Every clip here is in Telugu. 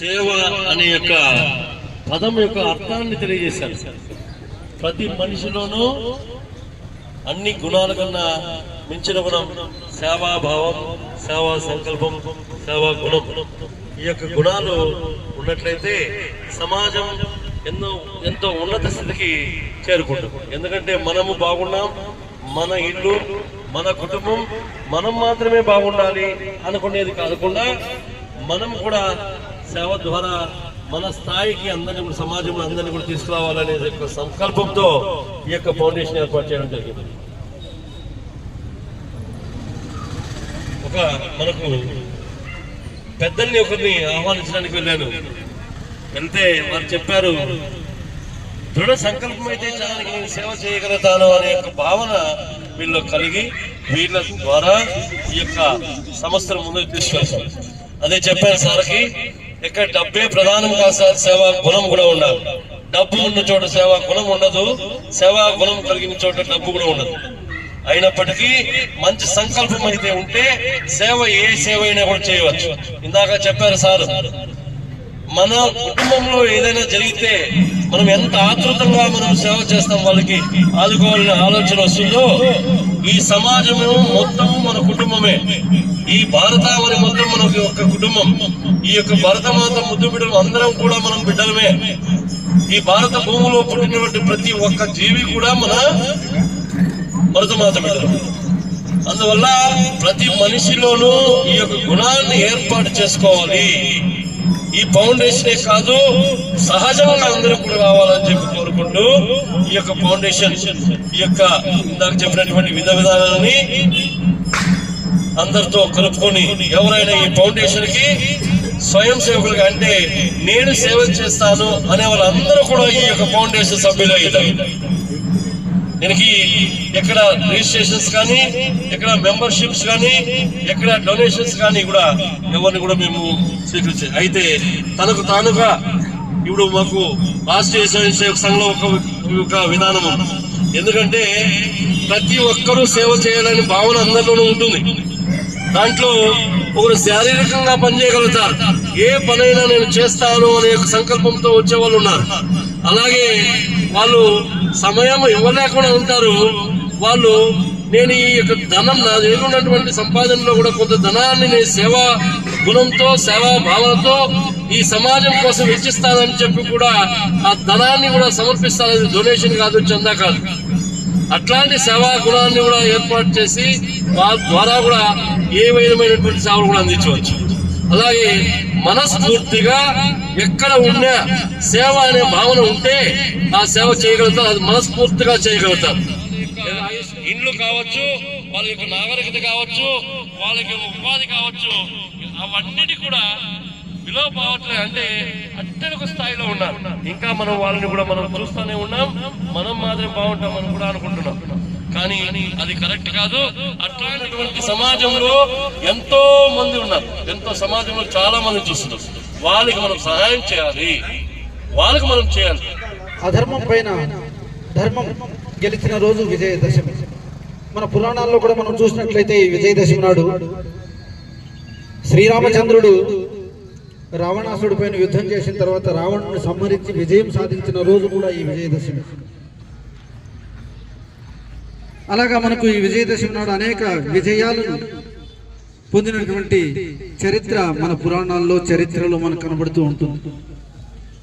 సేవ అనే యొక్క పదం యొక్క అర్థాన్ని తెలియజేశారు ప్రతి మనిషిలోనూ అన్ని గుణాల కన్నా మించిన గుణం సేవాభావం సేవా సంకల్పం సేవా గుణం. ఈ యొక్క గుణాలు ఉన్నట్లయితే సమాజం ఎన్నో ఎంతో ఉన్నత స్థితికి చేరుకుంటాం ఎందుకంటే మనము బాగున్నాం మన ఇల్లు మన కుటుంబం మనం మాత్రమే బాగుండాలి అనుకునేది కాకుండా మనం కూడా సేవ ద్వారా మన స్థాయికి అందరినీ కూడా సమాజంలో అందరినీ కూడా తీసుకురావాలనే యొక్క సంకల్పంతో ఈ యొక్క ఫౌండేషన్ ఏర్పాటు చేయడం జరిగింది. ఒక మనకు పెద్దల్ని ఒకరిని ఆహ్వానించడానికి వెళ్ళాను. వెళ్తే వారు చెప్పారు దృఢ సంకల్పం అయితే జనానికి నేను సేవ చేయగలుగుతాను అనే యొక్క భావన వీళ్ళు కలిగి వీళ్ళ ద్వారా ఈ యొక్క సంస్థను ముందుకు తీసుకెళ్తారు అదే చెప్పాను సార్కి ఇక్కడ డబ్బే ప్రధానం కాదు సార్ సేవా గుణం కూడా ఉండాలి. డబ్బు ఉన్న చోట సేవా గుణం ఉండదు సేవా గుణం కలిగిన చోట డబ్బు కూడా ఉండదు. అయినప్పటికీ మంచి సంకల్పం అయితే ఉంటే సేవ ఏ సేవ అయినా కూడా చేయవచ్చు. ఇందాక చెప్పారు సార్ మన కుటుంబంలో ఏదైనా జరిగితే మనం ఎంత ఆతృతంగా మనం సేవ చేస్తాం వాళ్ళకి ఆదుకోవాలనే ఆలోచన వస్తుందో ఈ సమాజము మొత్తం మన కుటుంబమే. ఈ భారతావని మొత్తం మనకి ఒక కుటుంబం. ఈ యొక్క భరతమాత ముద్దు బిడ్డలు అందరం కూడా మనం బిడ్డలమే. ఈ భారత భూమిలో పుట్టినటువంటి ప్రతి ఒక్క జీవి కూడా మన భరతమాత బిడ్డలు. అందువల్ల ప్రతి మనిషిలోనూ ఈ యొక్క గుణాన్ని ఏర్పాటు చేసుకోవాలి. ఈ ఫౌండేషనే కాదు సహజంగా అందరూ కూడా రావాలని చెప్పి కోరుకుంటూ ఈ యొక్క ఫౌండేషన్ ఈ యొక్క ఇందాక చెప్పినటువంటి విధ విధానాలని అందరితో కలుపుకొని ఎవరైనా ఈ ఫౌండేషన్కి స్వయం సేవకులుగా అంటే నేను సేవ చేస్తాను అనే వాళ్ళందరూ కూడా ఈ యొక్క ఫౌండేషన్ సభ్యులు అయ్యారు దీనికి ఎక్కడ రిజిస్ట్రేషన్స్ కానీ ఎక్కడ మెంబర్షిప్స్ కానీ ఎక్కడ డొనేషన్స్ కానీ కూడా ఎవరిని కూడా మేము స్వీకరించాం అయితే తనకు తానుగా ఇప్పుడు మాకు రాష్ట్రీయ స్వయం సేవక సంఘంలో ఒక ఒక విధానం ఎందుకంటే ప్రతి ఒక్కరూ సేవ చేయాలని భావన అందరిలోనూ ఉంటుంది. దాంట్లో ఒకరు శారీరకంగా పనిచేయగలుగుతారు. ఏ పనైనా నేను చేస్తాను అనే సంకల్పంతో వచ్చే వాళ్ళు ఉన్నారు. అలాగే వాళ్ళు సమయం ఇవ్వలేకుండా ఉంటారు. వాళ్ళు నేను ఈ యొక్క ధనం నా దగ్గర ఉన్నటువంటి సంపాదనలో కూడా కొంత ధనాన్ని నేను సేవా గుణంతో సేవా భావనతో ఈ సమాజం కోసం వెచ్చిస్తానని చెప్పి కూడా ఆ ధనాన్ని కూడా సమర్పిస్తానని డొనేషన్ కాదు చందా కాదు. అట్లాంటి సేవా గుణాన్ని కూడా ఏర్పాటు చేసి వాళ్ళ ద్వారా కూడా ఏ విధమైనటువంటి సేవలు కూడా అందించవచ్చు. అలాగే మనస్ఫూర్తిగా ఎక్కడ ఉన్నా సేవ అనే భావన ఉంటే ఆ సేవ చేయగలుగుతారు అది మనస్ఫూర్తిగా చేయగలుగుతారు ఇండ్లు కావచ్చు వాళ్ళ యొక్క నాగరికత కావచ్చు వాళ్ళకి ఉపాధి కావచ్చు అవన్నిటి కూడా విలువ అంటే అత్యధిక స్థాయిలో ఉన్నారు ఇంకా మనం వాళ్ళని కూడా మనం చూస్తూనే ఉన్నాం మనం మాత్రమే బాగుంటామని కూడా అనుకుంటున్నాం. కానీ అది కరెక్ట్ కాదు. అట్లాంటి సమాజంలో ఎంతో మంది ఉన్నారు. ఎంతో సమాజంలో చాలా మంది చూస్తున్నారు. వాళ్ళకి మనం సహాయం చేయాలి. వాళ్ళకి మనం చేయాలి. అధర్మం పైన ధర్మం గెలిచిన రోజు విజయదశమి. మన పురాణాల్లో కూడా మనం చూసినట్లయితే ఈ విజయదశమి నాడు శ్రీరామచంద్రుడు రావణాసుడి పైన యుద్ధం చేసిన తర్వాత రావణుని సంహరించి విజయం సాధించిన రోజు కూడా ఈ విజయదశమి. అలాగా మనకు ఈ విజయదశమి నాడు అనేక విజయాలను పొందినటువంటి చరిత్ర మన పురాణాల్లో చరిత్రలో మనకు కనబడుతూ ఉంటుంది.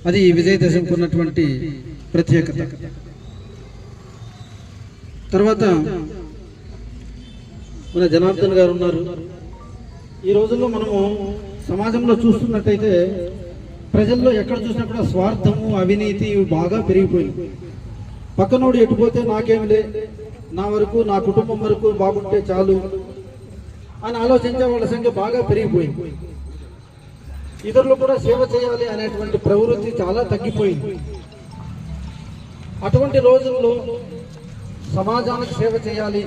అది ఈ విజయదశమికి ఉన్నటువంటి ప్రత్యేకత. తర్వాత మన జనార్దన్ గారు ఉన్నారు. ఈ రోజుల్లో మనము సమాజంలో చూస్తున్నట్టయితే ప్రజల్లో ఎక్కడ చూసినా కూడా స్వార్థము అవినీతి బాగా పెరిగిపోయింది. పక్కనోడు ఎటుపోతే నాకేమిలే నా వరకు నా కుటుంబం వరకు బాగుంటే చాలు అని ఆలోచించే వాళ్ళ సంఖ్య బాగా పెరిగిపోయింది. ఇతరులు కూడా సేవ చేయాలి అనేటువంటి ప్రవృత్తి చాలా తగ్గిపోయింది. అటువంటి రోజుల్లో సమాజానికి సేవ చేయాలి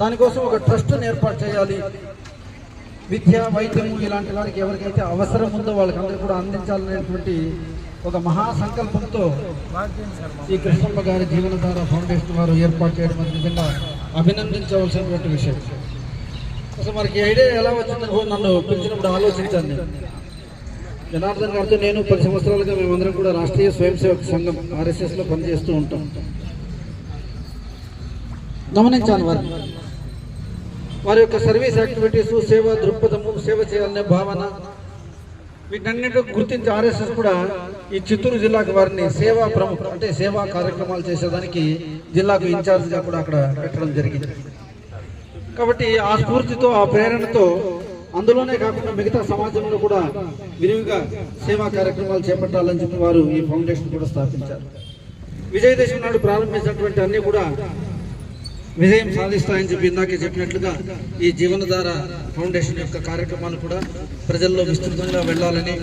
దానికోసం ఒక ట్రస్ట్ని ఏర్పాటు చేయాలి. విద్య వైద్యం ఇలాంటి వారికి ఎవరికైతే అవసరం ఉందో వాళ్ళకి అందరూ కూడా అందించాలనేటువంటి ఒక మహాసంకల్పంతో ఈ కృష్ణమ్మ గారి జీవనధార ఫౌండేషన్ వారు ఏర్పాటు చేయడం నిజంగా అభినందించవలసినటువంటి విషయం. అసలు మనకి ఐడియా ఎలా వచ్చిందని కూడా నన్ను పిలిచినప్పుడు ఆలోచించాను నేను. జనార్దన్ గారితో నేను పది సంవత్సరాలుగా మేమందరం కూడా రాష్ట్రీయ స్వయం సేవక సంఘం ఆర్ఎస్ఎస్లో పనిచేస్తూ ఉంటాం. గమనించాను వారు వారి యొక్క సర్వీస్ యాక్టివిటీస్ సేవ దృక్పథము సేవ చేయాలనే భావన వీటన్నిటి గుర్తించి ఆర్ఎస్ఎస్ కూడా ఈ చిత్తూరు జిల్లాకు వారిని సేవా ప్రముఖ అంటే సేవా కార్యక్రమాలు చేసేదానికి జిల్లాకు ఇన్ఛార్జ్గా కూడా అక్కడ పెట్టడం జరిగింది. కాబట్టి ఆ స్ఫూర్తితో ఆ ప్రేరణతో అందులోనే కాకుండా మిగతా సమాజంలో కూడా విరివిగా సేవా కార్యక్రమాలు చేపట్టాలని చెప్పి వారు ఈ ఫౌండేషన్ కూడా స్థాపించారు. విజయదశమి నాడు ప్రారంభించినటువంటి అన్ని కూడా విజయం సాధిస్తాయని చెప్పి ఇందాకే చెప్పినట్లుగా ఈ జీవనధార ఫౌండేషన్ యొక్క కార్యక్రమాలు కూడా ప్రజల్లో విస్తృతంగా వెళ్ళాలని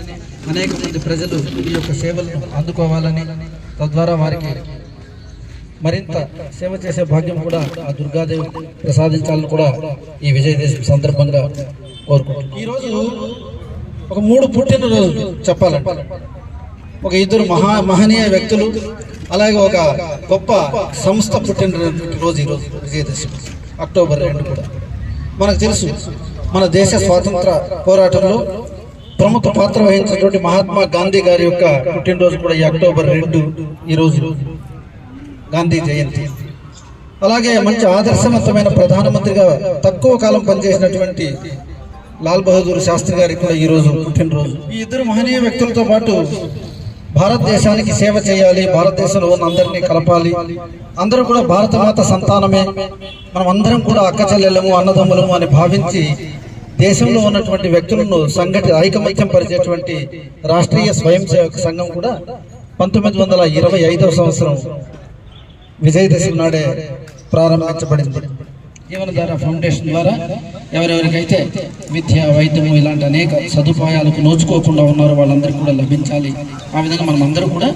అనేక మంది ప్రజలు ఈ యొక్క సేవలను అందుకోవాలని తద్వారా వారికి మరింత సేవ చేసే భాగ్యం కూడా ఆ దుర్గాదేవి ప్రసాదించాలని కూడా ఈ విజయదశమి సందర్భంగా కోరుకుంటున్నాను ఈరోజు ఒక మూడు పుట్టినరోజు చెప్పాలంటే. ఒక ఇద్దరు మహా మహనీయ వ్యక్తులు అలాగే ఒక గొప్ప సంస్థ పుట్టిన రోజు ఈరోజు విజయదశమి అక్టోబర్ రెండు కూడా. మనకు తెలుసు మన దేశ స్వాతంత్ర పోరాటంలో ప్రముఖ పాత్ర వహించినటువంటి మహాత్మా గాంధీ గారి యొక్క పుట్టినరోజు కూడా ఈ అక్టోబర్ రెండు ఈ రోజు. గాంధీ జయంతి. అలాగే మంచి ఆదర్శవంతమైన ప్రధానమంత్రిగా తక్కువ కాలం పనిచేసినటువంటి లాల్ బహదూర్ శాస్త్రి గారికి కూడా ఈ రోజు పుట్టినరోజు. ఈ ఇద్దరు మహనీయ వ్యక్తులతో పాటు భారతదేశానికి సేవ చేయాలి భారతదేశంలో ఉన్న అందరినీ కలపాలి. అందరూ కూడా భారత మాత సంతానమే. మనం అందరం కూడా అక్క చెల్లెళ్ళము అన్నదమ్ములము అని భావించి దేశంలో ఉన్నటువంటి వ్యక్తులను సంఘటి ఐకమత్యం పరిచేటువంటి రాష్ట్రీయ స్వయం సేవక సంఘం కూడా పంతొమ్మిది వందల ఇరవై ఐదవ సంవత్సరం విజయదశమి నాడే ప్రారంభించబడింది. జీవనధార ఫౌండేషన్ ద్వారా ఎవరెవరికైతే విద్య వైద్యము ఇలాంటి అనేక సదుపాయాలకు నోచుకోకుండా ఉన్నారో వాళ్ళందరికీ కూడా లభించాలి. ఆ విధంగా మనం అందరూ కూడా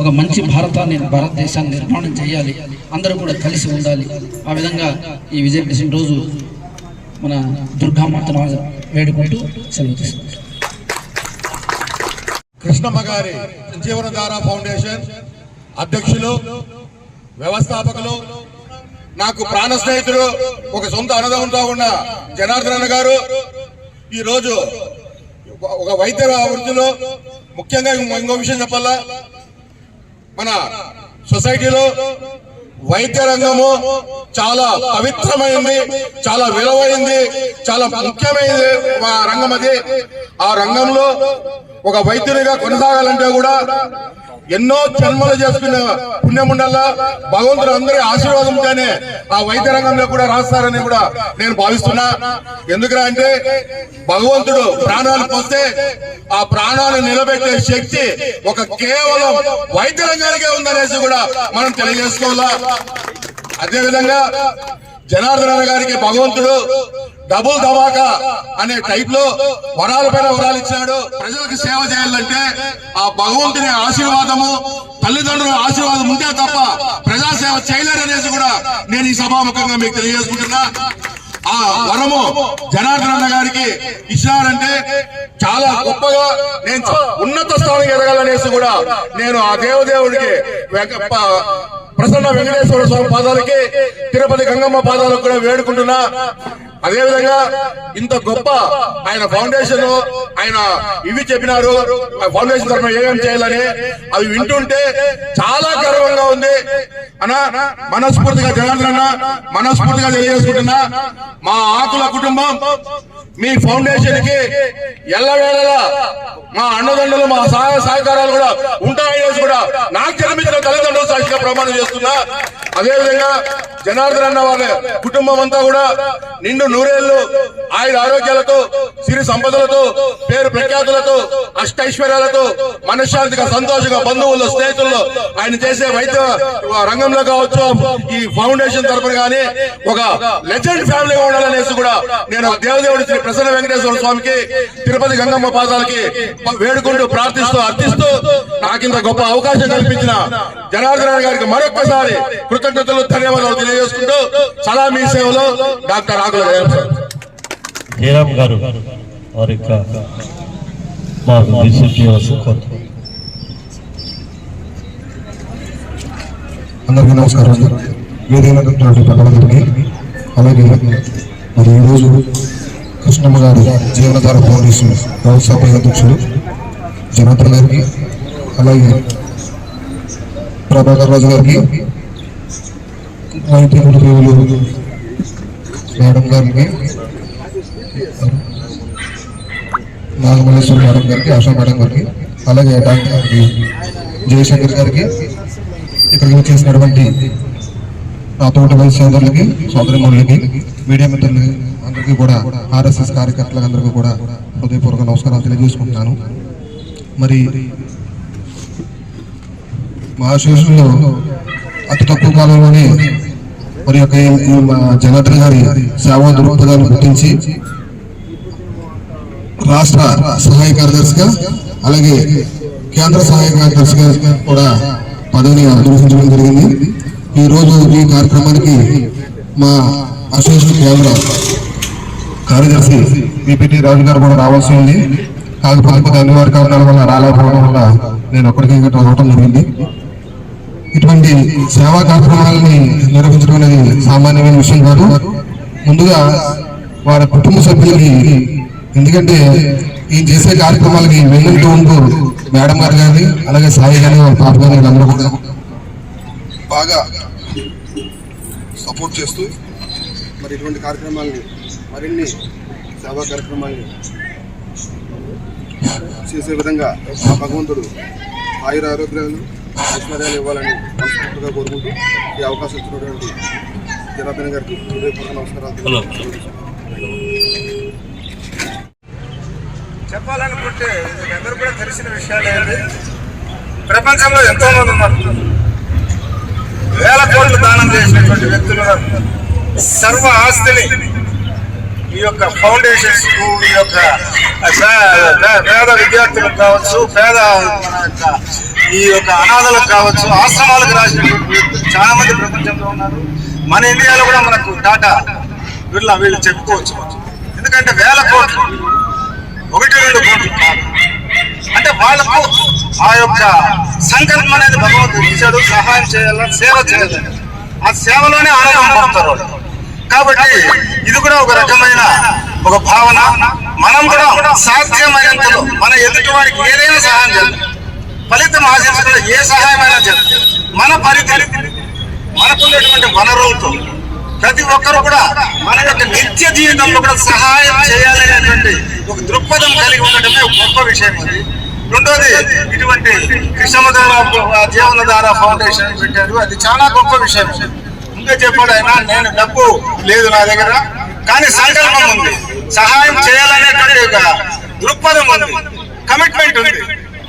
ఒక మంచి భారతాన్ని భారతదేశాన్ని నిర్మాణం చేయాలి. అందరూ కూడా కలిసి ఉండాలి. ఆ విధంగా ఈ విజయదశమి రోజు మన దుర్గామాతను వేడుకుంటూ సెలవు తీసుకుంటాం. కృష్ణమ్మ గారి జీవనధార ఫౌండేషన్ అధ్యక్షులు వ్యవస్థాపకులు నాకు ప్రాణ స్నేహితుడు ఒక సొంత అన్నదమ్ముతో ఉన్న జనార్దన్ అన్న గారు. ఈరోజు ఒక వైద్య వృత్తిలో ముఖ్యంగా ఇంకో- ఇంకో విషయం చెప్పాలా? మన సొసైటీలో వైద్య రంగము చాలా పవిత్రమైంది చాలా విలువైంది చాలా ముఖ్యమైనది రంగం అది. ఆ రంగంలో ఒక వైద్యునిగా కొనసాగాలంటే కూడా ఎన్నో జన్మలు చేసుకున్న పుణ్యం భగవంతుడు అందరి ఆశీర్వాదంతోనే ఆ వైద్య రంగంలో కూడా రాస్తారని కూడా నేను భావిస్తున్నా. ఎందుకురా అంటే భగవంతుడు ప్రాణాలు పోస్తే ఆ ప్రాణాలు నిలబెట్టే శక్తి ఒక కేవలం వైద్య రంగానికే ఉందనేసి కూడా మనం తెలియజేసుకోవాలా? అదేవిధంగా జనార్దన గారికి భగవంతుడు డబుల్ ధమాకా అనే టైప్లో వరాల పైన వరాలు ఇచ్చాడు ప్రజలకు సేవ చేయాలంటే ఆ భగవంతుని ఆశీర్వాదము తల్లిదండ్రుల ఆశీర్వాదం ఉంటే తప్ప ప్రజాసేవ చేయలేరనేసి కూడా నేను ఈ సభాముఖంగా మీకు తెలియజేసుకుంటున్నా. ఆ వరము జనార్దన గారికి ఇచ్చినారంటే చాలా గొప్పగా నేను ఉన్నత స్థానం ఎదగాలనేసి కూడా నేను ఆ దేవదేవుడికి ప్రసన్న వెంకటేశ్వర స్వామి పాదాలకి తిరుపతి గంగమ్మ పాదాలకు కూడా వేడుకుంటున్నా. అదే విధంగా ఇంత గొప్ప ఆయన ఫౌండేషన్ ఆయన ఇవి చెప్పినారు. ఆ ఫౌండేషన్ తరఫున ఏమేం చేయాలని అవి వింటుంటే చాలా గర్వంగా ఉంది. అన్న మనస్ఫూర్తిగా జనార్దన మనస్ఫూర్తిగా తెలియజేసుకుంటున్నా. మా ఆకుల కుటుంబం మీ ఫౌండేషన్కి ఎల్లవేళలా మా అన్నదండలు మా సహాయ సహకారాలు కూడా ఉంటాయనేసి కూడా నాకు జన్మించిన తల్లిదండ్రులు సాక్షిగా ప్రమాణం చేస్తున్నా. అదేవిధంగా జనార్దన్ అన్న వాళ్ళ కుటుంబం అంతా కూడా నిండు నూరేళ్ళు ఆయన ఆరోగ్యాలతో సిరి సంపదలతో పేరు ప్రఖ్యాతులతో అష్టైశ్వర్యాలతో మనశ్శాంతిగా సంతోషంగా బంధువులు స్నేహితుల్లో ఆయన చేసే వైద్య రంగంలో కావచ్చు ఈ ఫౌండేషన్ తరపున కానీ ఒక లెజెండ్ ఫ్యామిలీగా ఉండాలనేసి కూడా నేను ఆ దేవదేవుడి శ్రీ ప్రసన్న వెంకటేశ్వర స్వామికి తిరుపతి గంగమ్మ పాదాలకి వేడుకుంటూ ప్రార్థిస్తూ అర్థిస్తూ నాకింత గొప్ప అవకాశం కల్పించిన జనార్దన గారికి మరొక్కసారి కృతజ్ఞతలు ధన్యవాదాలు తెలియజేసుకుంటూ సలా మీ సేవలో డాక్టర్ ఆకుల జయరామ్ గారు వారి అందరికీ నమస్కారం పెద్దలందరికీ అలాగే మరి ఈరోజు కృష్ణమ్మ గారు జీవనధార పోలీసు వ్యవస్థాపక అధ్యక్షుడు జనార్దన్ గారికి అలాగే ప్రభాకర్ రాజు గారికి వైద్య గురుదేవులు మేడం గారికి నాగమల్లేశ్వర మేడం గారికి ఆశా మేడం గారికి అలాగే డాక్టర్ గారికి జయశంకర్ గారికి ఇక్కడికి వచ్చేసినటువంటి నాతోటి వయసు సోదరులకి సోదరిమణులకి మీడియా మిత్రులకి అందరికీ కూడా ఆర్ఎస్ఎస్ కార్యకర్తలకు అందరికీ కూడా హృదయపూర్వక నమస్కారాలు తెలియజేసుకుంటున్నాను. మరి మహాశివులో అతి తక్కువ కాలంలోనే మరి యొక్క జనార్దన్ గారి సేవా దృక్పథాన్ని గుర్తించి రాష్ట్ర సహాయ కార్యదర్శిగా అలాగే కేంద్ర సహాయ కార్యదర్శిగా కూడా పదవిని అధిరోహించడం జరిగింది. ఈరోజు ఈ కార్యక్రమానికి మా అసోసియేషన్ కేంద్ర కార్యదర్శి పిపిటి రాజు గారు కూడా రావాల్సి ఉంది. కాకపోతే కొన్ని అనివార్య కారణాల వల్ల రాలేకపోవడం వల్ల నేను ఒక్కడికి ఇక్కడ రావడం జరిగింది. ఇటువంటి సేవా కార్యక్రమాలని నిర్వహించడం అనేది సామాన్యమైన విషయం కాదు. ముందుగా వారి కుటుంబ సభ్యులకి ఎందుకంటే ఈ చేసే కార్యక్రమాలకి వెన్నుంటూ ఉంటూ మేడం గారు కానీ అలాగే సాయి కానీ వాళ్ళ పాప కానీ వీళ్ళందరూ కూడా బాగా సపోర్ట్ చేస్తూ మరి ఇటువంటి కార్యక్రమాలని మరిన్ని సేవా కార్యక్రమాల్ని చేసే విధంగా ఆ భగవంతుడు ఆయుర ఆరోగ్యాలు ఐశ్వర్యాలు ఇవ్వాలని మనస్ఫూర్తిగా కోరుకుంటూ ఈ అవకాశం ఇచ్చినటువంటి జనార్దన్ గారికి హృదయపూర్వక నమస్కారాలు చెప్పాలనుకుంటే మీకు అందరూ కూడా తెలిసిన విషయాలే ఇది. ప్రపంచంలో ఎంతో మంది ఉన్నారు. వేల కోట్లు దానం చేసినటువంటి వ్యక్తులు ఉన్నారు. సర్వ ఆస్తిని ఈ యొక్క ఫౌండేషన్స్ ఈ యొక్క పేద విద్యార్థులకు కావచ్చు పేద మన యొక్క ఈ యొక్క అనాథలకు కావచ్చు ఆశ్రమాలకు రాసినటువంటి వ్యక్తులు చాలా మంది ప్రపంచంలో ఉన్నారు. మన ఇండియాలో కూడా మనకు టాటా వీళ్ళ వీళ్ళు చెప్పుకోవచ్చు ఎందుకంటే వేల కోట్లు ఒకటి రెండు కోట్లు కాదు. అంటే వాళ్ళకు ఆ యొక్క సంకల్పం అనేది భగవంతుడు ఇచ్చాడు సహాయం చేయాలని సేవ చేయాలని ఆ సేవలోనే ఆనందం పొందుతారు వాళ్ళు. కాబట్టి ఇది కూడా ఒక రకమైన ఒక భావన. మనం కూడా సాధ్యమైనంతలో మన ఎదుటి వారికి ఏదైనా సహాయం చేయాలి ఫలితం ఆశించడం ఏ సహాయమైనా చేయాలి మన పరిధి మనకున్నటువంటి వనరులతో ప్రతి ఒక్కరు కూడా మన యొక్క నిత్య జీవితంలో కూడా సహాయం చేయాలనేటువంటి ఒక దృక్పథం కలిగి ఉండటమే ఒక గొప్ప విషయం అది. రెండోది ఇటువంటి కృష్ణమధార జీవనధార ఫౌండేషన్ పెట్టారు. అది చాలా గొప్ప విషయం. ముందే చెప్పాడు ఆయన నేను డబ్బు లేదు నా దగ్గర కానీ సంకల్పం ఉంది. సహాయం చేయాలనేటువంటి ఒక దృక్పథం ఉంది. కమిట్మెంట్ ఉంది.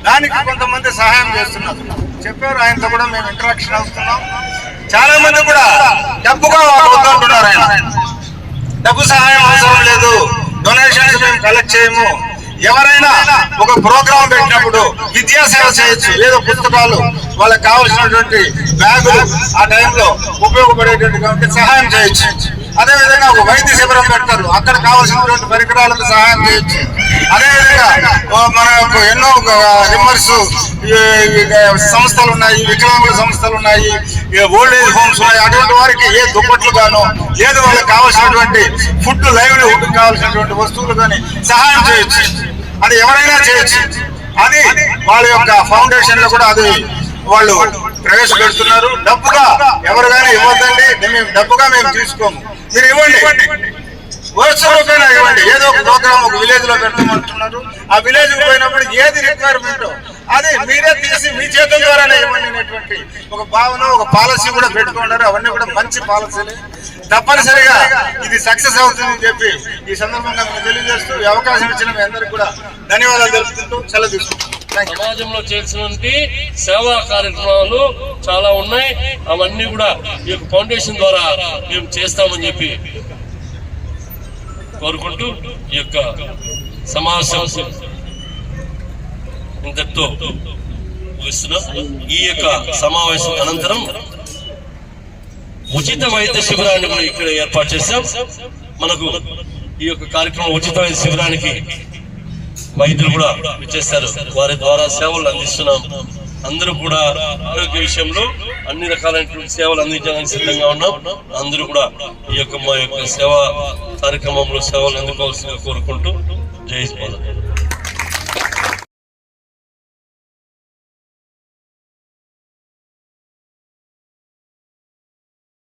దానికి కొంతమంది సహాయం చేస్తున్నారు. చెప్పారు ఆయనతో కూడా మేము ఇంటరాక్షన్ అవుతున్నాం. చాలా మంది కూడా డబ్బుగా వద్దంటున్నారు ఆయన. డబ్బు సహాయం అవసరం లేదు. డొనేషన్ మేము కలెక్ట్ చేయము. ఎవరైనా ఒక ప్రోగ్రాం పెట్టినప్పుడు విద్యా సేవ చేయొచ్చు ఏదో పుస్తకాలు వాళ్ళకి కావాల్సినటువంటి బ్యాగులు ఆ టైంలో ఉపయోగపడేటువంటి సహాయం చేయొచ్చు. అదే విధంగా ఒక వైద్య శిబిరం పెడతారు. అక్కడ కావాల్సినటువంటి పరికరాలకు సహాయం చేయొచ్చు. అదేవిధంగా మన యొక్క ఎన్నో రిమర్స్ సంస్థలు ఉన్నాయి వికలాంగుల సంస్థలు ఉన్నాయి ఓల్డ్ ఏజ్ హోమ్స్ ఉన్నాయి. అటువంటి వారికి ఏ దుప్పట్లు గాను ఏది వాళ్ళకి కావాల్సినటువంటి ఫుడ్ లైవ్లీహుడ్ కావాల్సినటువంటి వస్తువులు కానీ సహాయం చేయొచ్చు. అది ఎవరైనా చేయొచ్చు. అది వాళ్ళ యొక్క ఫౌండేషన్లో కూడా అది వాళ్ళు ప్రవేశపెడుతున్నారు. డబ్బుగా ఎవరు కానీ ఇవ్వద్దండి. మేము డబ్బుగా మేము తీసుకోము. మీరు ఇవ్వండి. వర్షంలోకైనా ఇవ్వండి. ఏదో ఒక ప్రోగ్రామ్ ఒక విలేజ్లో పెడతామంటున్నారు ఆ విలేజ్ పోయినప్పుడు ఏది రిక్వైర్మెంట్ అది మీరే తీసి మీ చేతుల ద్వారానే ఇవ్వండి అనేటువంటి ఒక భావన ఒక పాలసీ కూడా పెట్టుకున్నారు అవన్నీ కూడా మంచి పాలసీలే. తప్పనిసరిగా ఇది సక్సెస్ అవుతుందని చెప్పి ఈ సందర్భంగా మీకు తెలియజేస్తూ ఈ అవకాశం ఇచ్చిన మీ అందరికీ కూడా ధన్యవాదాలు తెలుపుకుంటూ సెలవు తీసుకుంటాం సమాజంలో చేసినటువంటి సేవా కార్యక్రమాలు చాలా ఉన్నాయి. అవన్నీ కూడా ఈ యొక్క ఫౌండేషన్ ద్వారా మేము చేస్తామని చెప్పి కోరుకుంటూ ఈ యొక్క సమావేశం ఇంతటితో ముగిస్తున్నాం. ఈ యొక్క సమావేశం అనంతరం ఉచిత వైద్య శిబిరాన్ని కూడా ఇక్కడ ఏర్పాటు చేశాం. మనకు ఈ యొక్క కార్యక్రమం ఉచిత వైద్య శిబిరానికి వైద్యులు కూడా ఇచ్చేస్తారు వారి ద్వారా సేవలు అందిస్తున్నాం. అందరూ కూడా ఆరోగ్య విషయంలో అన్ని రకాలైనటువంటి సేవలు అందించడానికి సిద్ధంగా ఉన్నాం. అందరూ కూడా ఈ యొక్క మా యొక్క సేవా కార్యక్రమంలో సేవలు అందుకోవాల్సిందిగా కోరుకుంటూ